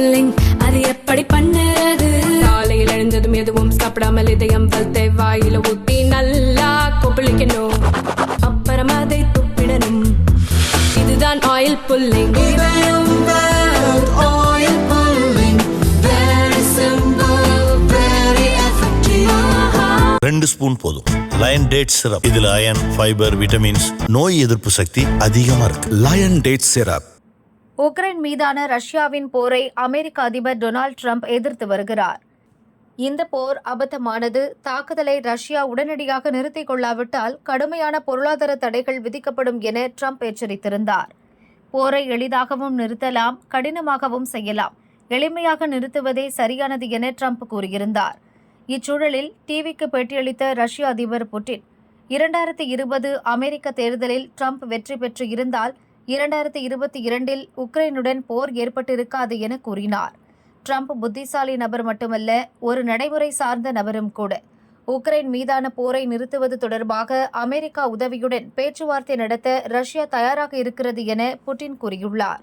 Pulling அது எப்படி பண்ணுறது? காலையில் எழுந்ததும் எதுவும் சாப்பிடாமல் இதயம் வளர்த்தை வாயில ஊத்தி நல்லா கொப்பளிக்கணும். அப்புறம் அதை துப்பிடணும். இதுதான் oil pulling oil pulling. Very simple, very effective. ரெண்டு ஸ்பூன் போதும். லயன் டேட் சிரப் இதுல அயன் ஃபைபர் விட்டமின்ஸ் நோய் எதிர்ப்பு சக்தி அதிகமா இருக்கு. லயன் டேட் சிரப் உக்ரைன் மீதான ரஷ்யாவின் போரை அமெரிக்க அதிபர் டொனால்ட் ட்ரம்ப் எதிர்த்து வருகிறார். இந்த போர் அபத்தமானது. தாக்குதலை ரஷ்யா உடனடியாக நிறுத்திக் கொள்ளாவிட்டால் கடுமையான பொருளாதார தடைகள் விதிக்கப்படும் என ட்ரம்ப் எச்சரித்திருந்தார். போரை எளிதாகவும் நிறுத்தலாம் கடினமாகவும் செய்யலாம். எளிமையாக நிறுத்துவதே சரியானது என ட்ரம்ப் கூறியிருந்தார். இச்சூழலில் டிவிக்கு பேட்டியளித்த ரஷ்ய அதிபர் புட்டின் இரண்டாயிரத்தி இருபது அமெரிக்க தேர்தலில் ட்ரம்ப் வெற்றி பெற்று இருந்தால் இரண்டாயிரத்தி இருபத்தி இரண்டில் உக்ரைனுடன் போர் ஏற்பட்டிருக்காது என கூறினார். ட்ரம்ப் புத்திசாலி நபர் மட்டுமல்ல ஒரு நடைமுறை சார்ந்த நபரும் கூட. உக்ரைன் மீதான போரை நிறுத்துவது தொடர்பாக அமெரிக்கா உதவியுடன் பேச்சுவார்த்தை நடத்த ரஷ்யா தயாராக இருக்கிறது என புட்டின் கூறியுள்ளார்.